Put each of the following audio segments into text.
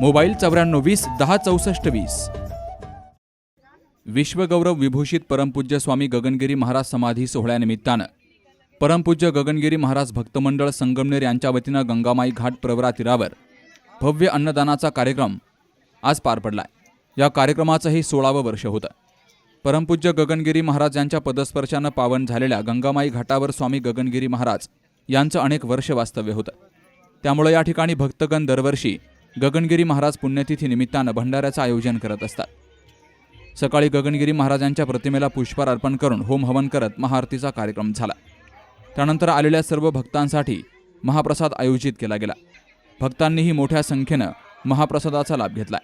Mobile चौऱ्याण्णव वीस दहा चौसष्ट वीस. विश्वगौरव विभूषित परमपूज्य स्वामी गगनगिरी महाराज समाधी सोहळ्यानिमित्तानं परमपूज्य गगनगिरी महाराज भक्तमंडळ संगमनेर यांच्या वतीनं गंगामाई घाट प्रवरा तीरावर भव्य अन्नदानाचा कार्यक्रम आज पार पडलाय. या कार्यक्रमाचं हे सोळावं वर्ष होतं. परमपूज्य गगनगिरी महाराज यांच्या पदस्पर्शानं पावन झालेल्या गंगामाई घाटावर स्वामी गगनगिरी महाराज यांचं अनेक वर्ष वास्तव्य होतं. त्यामुळे या ठिकाणी भक्तगण दरवर्षी गगनगिरी महाराज पुण्यतिथी निमित्तानं भंडाऱ्याचं आयोजन करत असतात. सकाळी गगनगिरी महाराजांच्या प्रतिमेला पुष्पार अर्पण करून होम हवन करत महाआरतीचा कार्यक्रम झाला. त्यानंतर आलेल्या सर्व भक्तांसाठी महाप्रसाद आयोजित केला गेला. भक्तांनीही मोठ्या संख्येनं महाप्रसादाचा लाभ घेतला.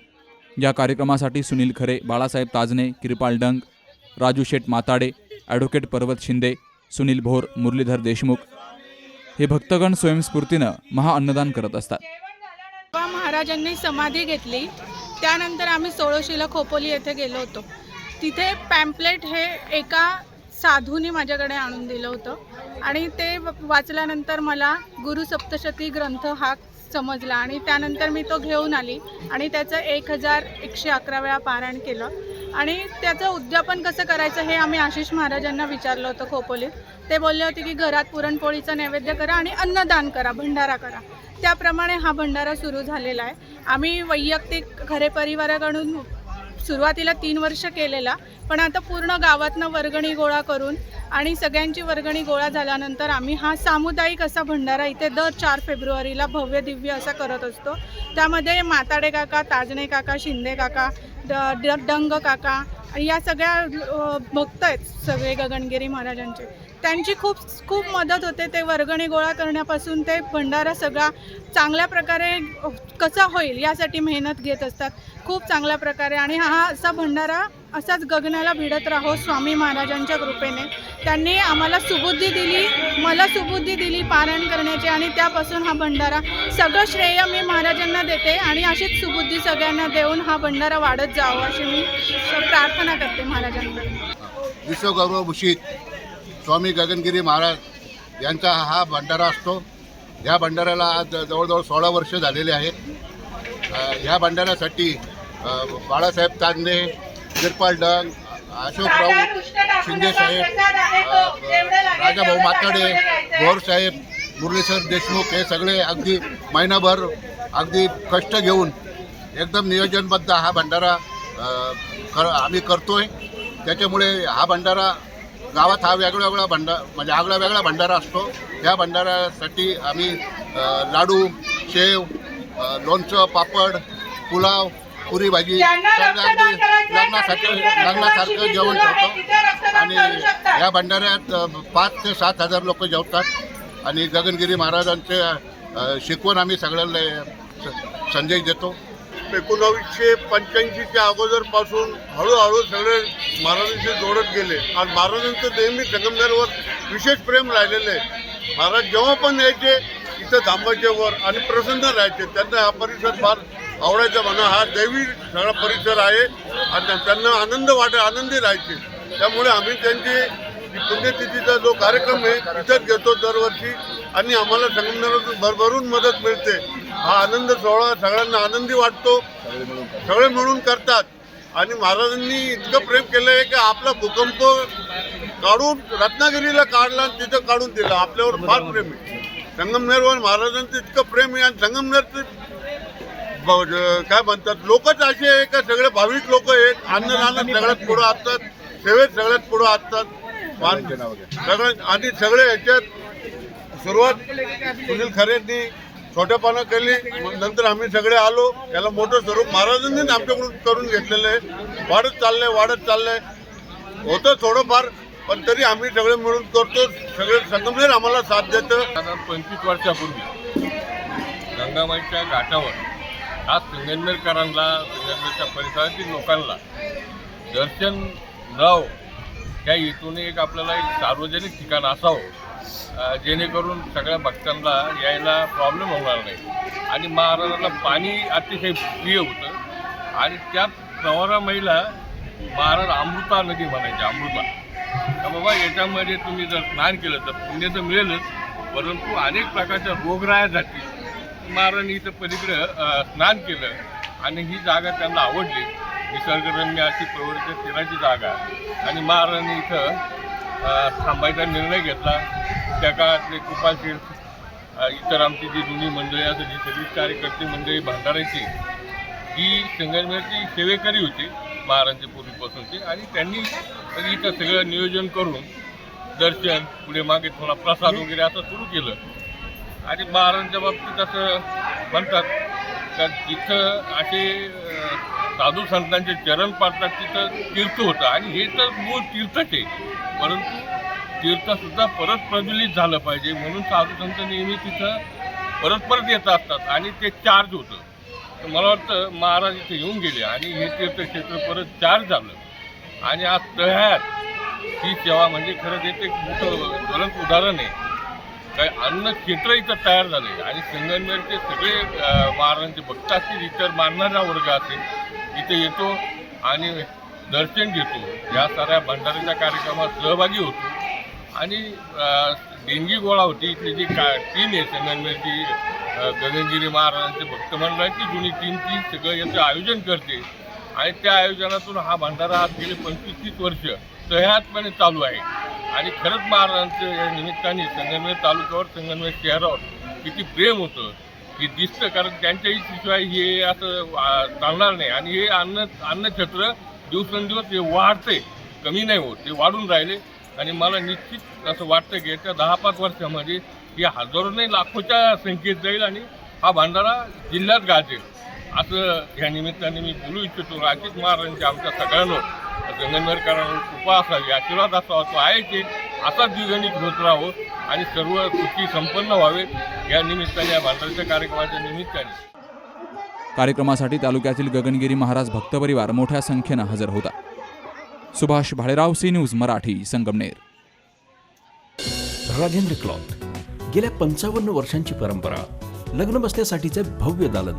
या कार्यक्रमासाठी सुनील खरे बाळासाहेब ताजने किरपाल डंग राजू शेठ माताडे ॲडव्होकेट पर्वत शिंदे सुनील भोर मुरलीधर देशमुख हे भक्तगण स्वयंस्फूर्तीनं महाअन्नदान करत असतात. महाराजांनी समाधी घेतली. त्यानंतर आम्ही सोळोशीला खोपोली येथे गेलो होतो. तिथे पॅम्पलेट हे एका साधूने माझ्याकडे आणून दिलं होतं. आणि ते वाचल्यानंतर मला गुरु सप्तशती ग्रंथ हा समजला. आणि त्यानंतर मी तो घेऊन आली. आणि त्याचं एक हजार एकशे अकरा वेळा पारायण केलं. आणि त्याचं उद्यापन कसं करायचं हे आम्ही आशिष महाराजांना विचारलं होतं खोपोलीत. ते बोलले होते की घरात पुरणपोळीचं नैवेद्य करा आणि अन्नदान करा भंडारा करा. त्याप्रमाणे हा भंडारा सुरू झालेला आहे. आम्ही वैयक्तिक घरे परिवाराकडून सुरुवातीला तीन वर्ष केलेला पण आता पूर्ण गावातनं वर्गणी गोळा करून आणि सगळ्यांची वर्गणी गोळा झाल्यानंतर आम्ही हा सामुदायिक असा भंडारा इथे दर चार फेब्रुवारीला भव्य दिव्य असा करत असतो. त्यामध्ये माताडे काका ताजणे काका शिंदे काका ड डंग काका आणि या सगळ्या भक्त आहेत सगळे गगनगिरी महाराजांचे. त्यांची खूप खूप मदत होते. ते वर्गणी गोळा करण्यापासून ते भंडारा सगळा चांगल्या प्रकारे कसा होईल यासाठी मेहनत घेत असतात. खूप चांगल्या प्रकारे. आणि हा असा भंडारा असाच गगनाला भिडत राहो स्वामी महाराजांच्या कृपेने. त्यांनी आम्हाला सुबुद्धी दिली मला सुबुद्धी दिली पारायण करण्याची आणि त्यापासून हा भंडारा. सगळं श्रेय मी महाराजांना देते आणि अशीच सुबुद्धी सगळ्यांना देऊन हा भंडारा वाढत जावं अशी मी प्रार्थना करते महाराजांकडे विश्वगौरवभूषित स्वामी गगनगिरी महाराज यांचा हा भंडारा असतो. या भंडाऱ्याला आज जवळजवळ सोळा वर्ष झालेले आहेत. ह्या भंडाऱ्यासाठी बाळासाहेब तांदे किरपाल डंग अशोकराव शिंदेसाहेब राजाभाऊ माताडे साहेब मुरलीसर देशमुख हे सगळे अगदी महिनाभर अगदी कष्ट घेऊन एकदम नियोजनबद्ध हा भंडारा कर आम्ही करतोय. त्याच्यामुळे हा भंडारा गावात हा वेगळा वेगळा भंडा म्हणजे आगळा वेगळा भंडारा असतो. या भंडाऱ्यासाठी आम्ही लाडू शेव लोणचं पापड पुलाव पुरी भाजी लग्नासाठी लग्नासारखं जेवण करतो. आणि या भंडाऱ्यात पाच ते सात हजार लोक जेवतात. आणि गगनगिरी महाराजांचे शिकवण आम्ही सगळ्यांना स- संदेश देतो. एकोणावीसशे पंच्याऐंशीच्या अगोदरपासून हळूहळू सगळे महाराजांशी जोडत गेले. आणि महाराजांचं नेहमी संगमनेरवर विशेष प्रेम राहिलेलं आहे. महाराज जेव्हा पण यायचे इथं थांबायचे वर आणि प्रसन्न राहायचे. त्यांना हा परिसर फार आवडायचा म्हणा हा दैवी सगळा परिसर आहे आणि त्यांना आनंद वाटे आनंदी राहायचे. त्यामुळे आम्ही त्यांची पुण्यतिथीचा जो कार्यक्रम आहे तिथंच घेतो दरवर्षी आणि आम्हाला संगमनेरातून भरभरून मदत मिळते. हा आनंद सोहळा सगळ्यांना आनंदी वाटतो. सगळे मिळून करतात. आणि महाराजांनी इतकं प्रेम केलं आहे की आपला भूकंप काढून रत्नागिरीला काढला आणि तिथं काढून दिला. आपल्यावर फार प्रेम आहे. संगमनेरवर महाराजांचं इतकं प्रेम आहे आणि संगमनेरचं काय म्हणतात लोकच असे आहे का? सगळे भाविक लोक आहेत. अन्नदानात सगळ्यात पुढं असतात सेवेत सगळ्यात पुढं असतात सगळ्यात आणि सगळे ह्याच्यात सुरुवात सुनील खरेंनी छोटेपणा केली. नंतर आम्ही सगळे आलो. याला मोठं स्वरूप महाराजांनीच आमच्याकडून करून घेतलेलं आहे. वाढत चाललंय वाढत चाललंय. होतं थोडंफार पण तरी आम्ही सगळे मिळून करतो. सगळे संगमनेर आम्हाला साथ देतं. पंचवीस वर्षापूर्वी गंगामाईच्या घाटावर आज संगमनेरकरांना संगमनेरच्या परिसरातील लोकांना दर्शन राव त्या हेतूने एक आपल्याला एक सार्वजनिक ठिकाण असावं जेणेकरून सगळ्या भक्तांना यायला प्रॉब्लेम होणार नाही. आणि महाराजांना पाणी अतिशय प्रिय होतं. आणि त्यात नवरा महिला महाराज अमृता नदी म्हणायची अमृता. तर बाबा याच्यामध्ये तुम्ही जर स्नान केलं तर पुण्य तर मिळेलच परंतु अनेक प्रकारच्या रोगराया जातील महाराजांनी इथं पलीकडं स्नान केलं आणि ही जागा त्यांना आवडली. निसर्गरम्य अशी प्रवृत्त फिरायची जागा. आणि महाराणी इथं थांबायचा निर्णय घेतला. त्या काळातले कृपाशील इतर आमची जी जुनी मंडळी असं जी सगळी कार्यकर्ते मंडळी भांडारायची ही संगमनेरची सेवेकरी होती महाराजांची पूर्वीपासूनची आणि त्यांनी इथं सगळं नियोजन करून दर्शन पुढे मागे थोडा प्रसाद वगैरे असं सुरू केलं. आणि महाराजांच्या बाबतीत असं म्हणतात का जिथं असे साधू संतांचे चरण पाडतात तिथं तीर्थ होतं. आणि हे तर मूळ तीर्थच आहे. परंतु तीर्थसुद्धा परत प्रज्वलित झालं पाहिजे. म्हणून साधू संत नेहमी तिथं परत परत येत असतात आणि ते चार्ज होतं. तर मला वाटतं महाराज इथे येऊन गेले आणि हे तीर्थक्षेत्र परत चार्ज झालं. आणि आज तळ्यात ही सेवा म्हणजे खरंच एक एक मोठं ज्वलंत उदाहरण आहे. काय अन्न क्षेत्र इथं तयार झाले आणि संगमनेरचे सगळे महाराजांचे भक्त असतील इतर मानणारा वर्ग असेल इथे येतो आणि दर्शन घेतो. या साऱ्या भंडाऱ्याच्या कार्यक्रमात सहभागी होतो. आणि देणगी गोळा होती. इथली जी का टीम आहे संगमनेरची गगनगिरी महाराजांचे भक्त मंडळाची जुनी टीम ती सगळं याचं आयोजन करते. आणि त्या आयोजनातून हा भंडारा आज गेले पंचवीस तीस वर्ष सह्यातपणे चालू आहे. आणि खरंच महाराजांचं या निमित्ताने संगमनेर तालुक्यावर संगमनेर शहरावर किती प्रेम होतं की दिसतं. कारण त्यांच्याही शिवाय हे असं चालणार नाही. आणि हे अन्न अन्नछत्र दिवसेंदिवस हे वाढते कमी नाही होत. ते वाढून राहिले. आणि मला निश्चित असं वाटतं की येत्या दहा पाच वर्षामध्ये हे हजारो नाही लाखोच्या संख्येत जाईल आणि हा भांडारा जिल्ह्यात गाजेल. असं या निमित्ताने मी बोलू इच्छितो. राजित महाराजांच्या आमच्या सगळ्यांवर. संगमनेरकरांवर कृपा असावी आशीर्वाद असावा तो आहे की असाच द्विगणित होत राहो आणि सर्व सुखी संपन्न व्हावे. या निमित्ताने या भंडाराच्या कार्यक्रमाच्या निमित्ताने. कार्यक्रमासाठी तालुक्यातील गगनगिरी महाराज भक्तपरिवार मोठ्या संख्येनं हजर होता. Subhash Bhalerao C news Marathi Sangamner. Rajendra cloth. गेल्या पंचावन्न वर्षांची परंपरा लग्न बसण्यासाठीचे भव्य दालन.